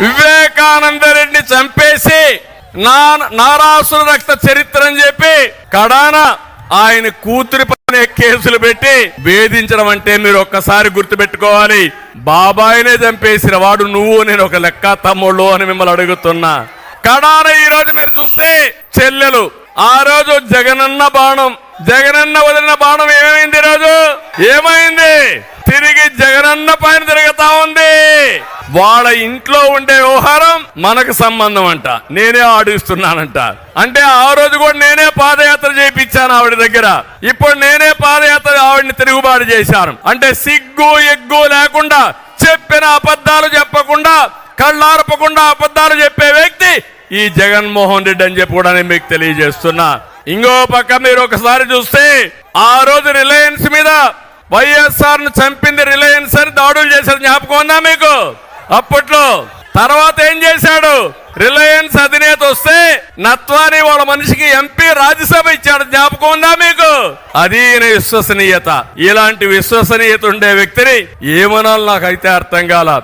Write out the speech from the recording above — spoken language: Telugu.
వివేకానంద రెడ్డి చంపేసి నా నారాసుల రక్త చరిత్ర అని చెప్పి కడాన ఆయన కూతురి పైన కేసులు పెట్టి వేధించడం అంటే మీరు ఒక్కసారి గుర్తుపెట్టుకోవాలి. బాబాయినే చంపేసిన వాడు నువ్వు నేను ఒక లెక్క తమ్ముళ్ళు అని మిమ్మల్ని అడుగుతున్నా. కడాన ఈ రోజు మీరు చూస్తే చెల్లెలు ఆ రోజు జగనన్న బాణం జగనన్న వదిలిన బాణం ఏమైంది రోజు? ఏమైంది? తిరిగి జగనన్న పైన తిరుగుతా వాళ్ళ ఇంట్లో ఉండే వ్యవహారం మనకు సంబంధం అంట. నేనే ఆడిస్తున్నానంట. అంటే ఆ రోజు కూడా నేనే పాదయాత్ర చేయించాను ఆవిడ దగ్గర. ఇప్పుడు నేనే పాదయాత్ర ఆవిడని తిరుగుబాటు చేశాను. అంటే సిగ్గు ఎగ్గు లేకుండా చెప్పిన అబద్ధాలు చెప్పకుండా కళ్ళారపకుండా అబద్ధాలు చెప్పే వ్యక్తి ఈ జగన్మోహన్ రెడ్డి అని చెప్పి కూడా నేను మీకు తెలియజేస్తున్నా. ఇంకో పక్క మీరు ఒకసారి చూస్తే ఆ రోజు రిలయన్స్ మీద వైఎస్ఆర్ను చంపింది రిలయన్స్ అని దాడులు చేశారు జ్ఞాపకం ఉందా మీకు? అప్పట్లో తర్వాత ఏం చేశాడు? రిలయన్స్ అధినేత వస్తే నత్వాని వాళ్ళ మనిషికి ఎంపీ రాజ్యసభ ఇచ్చాడు. జ్ఞాపకం ఉందా మీకు? అది ఈయన విశ్వసనీయత. ఇలాంటి విశ్వసనీయత ఉండే వ్యక్తిని ఏమనాలి నాకైతే అర్థం కాల.